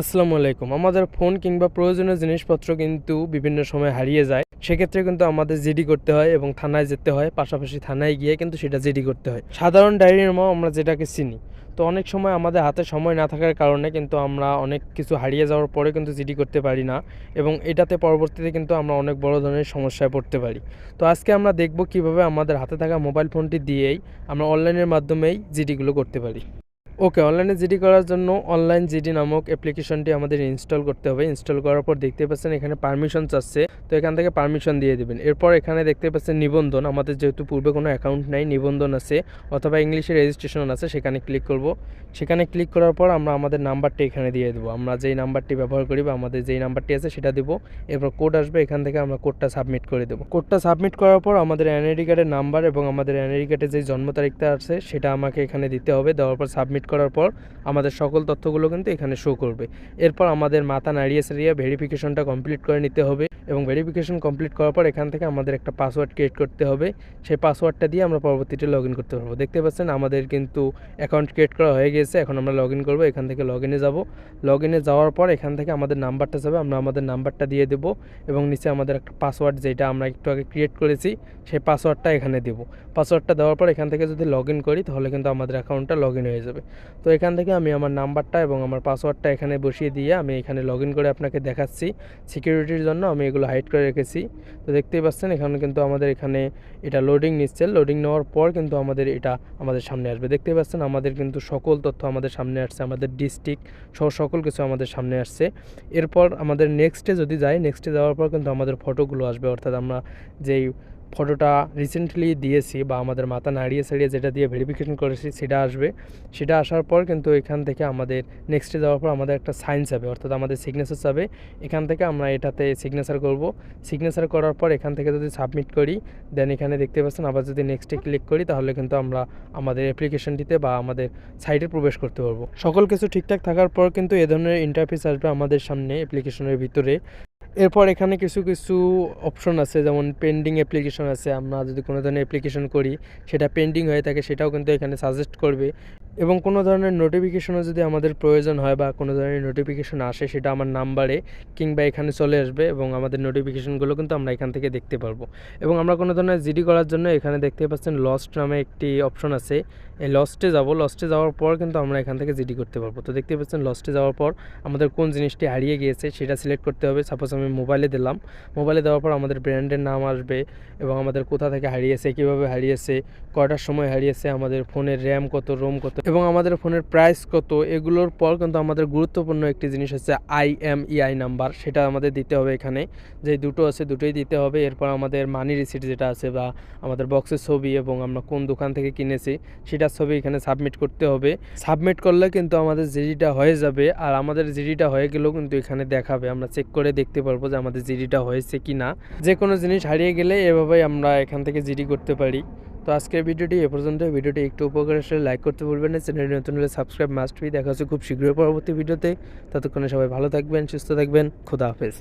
আসসালামু আলাইকুম। আমাদের ফোন কিংবা প্রয়োজনীয় জিনিসপত্র কিন্তু বিভিন্ন সময় হারিয়ে যায়। সেক্ষেত্রে কিন্তু আমাদের জিডি করতে হয় এবং থানায় যেতে হয়। পাশাপাশি থানায় গিয়ে কিন্তু সেটা জিডি করতে হয়। সাধারণ ডায়েরির মা আমরা যেটাকে চিনি। তো অনেক সময় আমাদের হাতে সময় না থাকার কারণে কিন্তু আমরা অনেক কিছু হারিয়ে যাওয়ার পরে কিন্তু জিডি করতে পারি না এবং এটাতে পরবর্তীতে কিন্তু আমরা অনেক বড় ধরনের সমস্যায় পড়তে পারি। তো আজকে আমরা দেখব কীভাবে আমাদের হাতে থাকা মোবাইল ফোনটি দিয়েই আমরা অনলাইনের মাধ্যমেই জিডিগুলো করতে পারি। ওকে অনলাইনে জিডি করার জন্য অনলাইন জিডি নামক অ্যাপ্লিকেশনটি আমাদের ইনস্টল করতে হবে। ইনস্টল করার পর দেখতে পাচ্ছেন এখানে পারমিশন চাচ্ছে। তো এখান থেকে পারমিশন দিয়ে দেবেন। এরপর এখানে দেখতে পাচ্ছেন নিবন্ধন। আমাদের যেহেতু পূর্বে কোনো অ্যাকাউন্ট নাই, নিবন্ধন আছে অথবা ইংলিশে রেজিস্ট্রেশন আছে, সেখানে ক্লিক করব। সেখানে ক্লিক করার পর আমরা আমাদের নাম্বারটি এখানে দিয়ে দেবো। আমরা যেই নাম্বারটি ব্যবহার করি বা আমাদের যেই নাম্বারটি আছে সেটা দেবো। এরপর কোড আসবে, এখান থেকে আমরা কোডটা সাবমিট করে দেবো। কোডটা সাবমিট করার পর আমাদের এনআইডি কার্ডের নাম্বার এবং আমাদের এনআইডি কার্ডের যে জন্ম তারিখটা আছে, সেটা আমাকে এখানে দিতে হবে। দেওয়ার পর সাবমিট করার পর আমাদের সকল তথ্যগুলো কিন্তু এখানে শো করবে। এরপর আমাদের মাথা নাড়িয়ে সারিয়ে ভেরিফিকেশনটা কমপ্লিট করে নিতে হবে। এবং ভেরিফিকেশন কমপ্লিট করার পর এখান থেকে আমাদের একটা পাসওয়ার্ড ক্রিয়েট করতে হবে। সেই পাসওয়ার্ডটা দিয়ে আমরা পরবর্তীতে লগ ইন করতে পারব। দেখতে পাচ্ছেন আমাদের কিন্তু অ্যাকাউন্ট ক্রিয়েট করা হয়ে গেছে। এখন আমরা লগ ইন করব, এখান থেকে লগ ইনে যাব। লগ ইনে যাওয়ার পর এখান থেকে আমাদের নাম্বারটা যাবে। আমরা আমাদের নাম্বারটা দিয়ে দেবো এবং নিচে আমাদের একটা পাসওয়ার্ড যেটা আমরা একটু আগে ক্রিয়েট করেছি, সেই পাসওয়ার্ডটা এখানে দেবো। পাসওয়ার্ডটা দেওয়ার পর এখান থেকে যদি লগ ইন করি, তাহলে কিন্তু আমাদের অ্যাকাউন্টটা লগ ইন হয়ে যাবে। তো এখান থেকে আমি আমার নাম্বারটা এবং আমার পাসওয়ার্ডটা এখানে বসিয়ে দিয়ে আমি এখানে লগ ইন করে আপনাকে দেখাচ্ছি। সিকিউরিটির জন্য আমি এগুলো হাইড করে রেখেছি। তো দেখতেই পাচ্ছেন, এখানে কিন্তু আমাদের এখানে এটা লোডিং নিচ্ছে। লোডিং নেওয়ার পর কিন্তু আমাদের এটা আমাদের সামনে আসবে। দেখতেই পাচ্ছেন, আমাদের কিন্তু সকল তথ্য আমাদের সামনে আসছে। আমাদের ডিস্ট্রিক্ট সহ সকল কিছু আমাদের সামনে আসছে। এরপর আমাদের নেক্সটে যদি যাই নেক্সটে যাওয়ার পর কিন্তু আমাদের ফটোগুলো আসবে। অর্থাৎ আমরা যেই ফটোটা রিসেন্টলি দিয়েছি বা আমাদের মাথা নাড়িয়ে সাড়িয়ে যেটা দিয়ে ভেরিফিকেশন করেছি সেটা আসবে। সেটা আসার পর কিন্তু এখান থেকে আমাদের নেক্সটে যাওয়ার পর আমাদের একটা সাইন যাবে, অর্থাৎ আমাদের সিগনেচার যাবে। এখান থেকে আমরা এটাতে সিগনেচার করব। সিগনেচার করার পর এখান থেকে যদি সাবমিট করি দেন এখানে দেখতে পাচ্ছেন আবার যদি নেক্সটে ক্লিক করি, তাহলে কিন্তু আমরা আমাদের অ্যাপ্লিকেশনটিতে বা আমাদের সাইটে প্রবেশ করতে পারব। সকল কিছু ঠিকঠাক থাকার পর কিন্তু এ ধরনের ইন্টারফেস আসবে আমাদের সামনে অ্যাপ্লিকেশনের ভিতরে। এরপর এখানে কিছু কিছু অপশন আছে, যেমন পেন্ডিং অ্যাপ্লিকেশন আছে। আমরা যদি কোনো ধরনের অ্যাপ্লিকেশন করি, সেটা পেন্ডিং হয়ে থাকে, সেটাও কিন্তু এখানে সাজেস্ট করবে। এবং কোনো ধরনের নোটিফিকেশনও যদি আমাদের প্রয়োজন হয় বা কোনো ধরনের নোটিফিকেশন আসে, সেটা আমার নাম্বারে কিংবা এখানে চলে আসবে এবং আমাদের নোটিফিকেশনগুলো কিন্তু আমরা এখান থেকে দেখতে পারব। এবং আমরা কোনো ধরনের জিডি করার জন্য এখানে দেখতে পাচ্ছেন লস্ট নামে একটি অপশন আছে। এই লস্টে যাব। লস্টে যাওয়ার পর কিন্তু আমরা এখান থেকে জিডি করতে পারব। তো দেখতে পাচ্ছেন লস্টে যাওয়ার পর আমাদের কোন জিনিসটি হারিয়ে গিয়েছে, সেটা সিলেক্ট করতে হবে। সাপোজ আমি মোবাইলে দিলাম। মোবাইলে দেওয়ার পর আমাদের ব্র্যান্ডের নাম আসবে এবং আমাদের কোথা থেকে হারিয়েছে, কীভাবে হারিয়েছে, কয়টার সময় হারিয়েছে, আমাদের ফোনের র্যাম কত রোম কত এবং আমাদের ফোনের প্রাইস কত, এগুলোর পর কিন্তু আমাদের গুরুত্বপূর্ণ একটি জিনিস হচ্ছে আইএমইআই নাম্বার সেটা আমাদের দিতে হবে এখানে। যে দুটো আছে দুটোই দিতে হবে, এরপর আমাদের মানি রিসিট যেটা আছে বা আমাদের বক্সের ছবি এবং আমরা কোন দোকান থেকে কিনেছি, সেটার ছবি এখানে সাবমিট করতে হবে। সাবমিট করলে কিন্তু আমাদের জিডিটা হয়ে যাবে, আর আমাদের জিডিটা হয়ে গেলেও কিন্তু এখানে দেখাবে, আমরা চেক করে দেখতে পারব যে আমাদের জিডিটা হয়েছে কি না। যে কোনো জিনিস হারিয়ে গেলে এভাবেই আমরা এখান থেকে জিডি করতে পারি। তো আজকের ভিডিওটি এ পর্যন্ত ভিডিওটি একটু উপকার আসলে লাইক করতে ভুলবেন না। চ্যানেলটি নতুন হলে সাবস্ক্রাইব মাস্ট বি। দেখা হচ্ছে খুব শীঘ্রই পরবর্তী ভিডিওতে। ততক্ষণে সবাই ভালো থাকবেন, সুস্থ থাকবেন। খোদা হাফেজ।